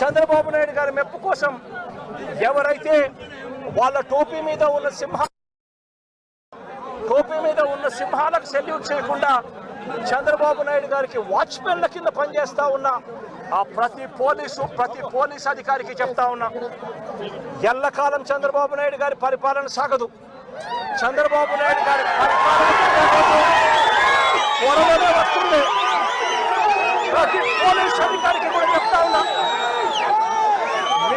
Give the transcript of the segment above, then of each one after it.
చంద్రబాబు నాయుడు గారి మెప్పు కోసం ఎవరైతే వాళ్ళ టోపీ మీద ఉన్న సింహ టోపీ మీద ఉన్న సింహాలకు సెల్యూట్ చేయకుండా చంద్రబాబు నాయుడు గారికి వాచ్మెన్ల కింద పనిచేస్తా ఉన్న ఆ ప్రతి పోలీసు ప్రతి పోలీస్ అధికారికి చెప్తా ఉన్నా ఎల్లకాలం చంద్రబాబు నాయుడు గారి పరిపాలన సాగదు. చంద్రబాబు నాయుడు గారి పరిపాలన వస్తుంది. ప్రతి పోలీస్ అధికారి కూడా చెప్తా ఉన్నా మీ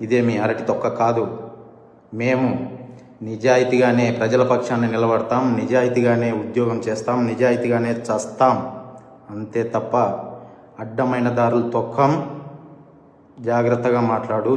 ఇదేమి అరటి తొక్క కాదు. మేము నిజాయితీగానే ప్రజల పక్షాన్ని నిలబడతాం నిజాయితీగానే ఉద్యోగం చేస్తాం నిజాయితీగానే చస్తాం. అంతే తప్ప అడ్డమైన దారులు తొక్కం. జాగ్రత్తగా మాట్లాడు.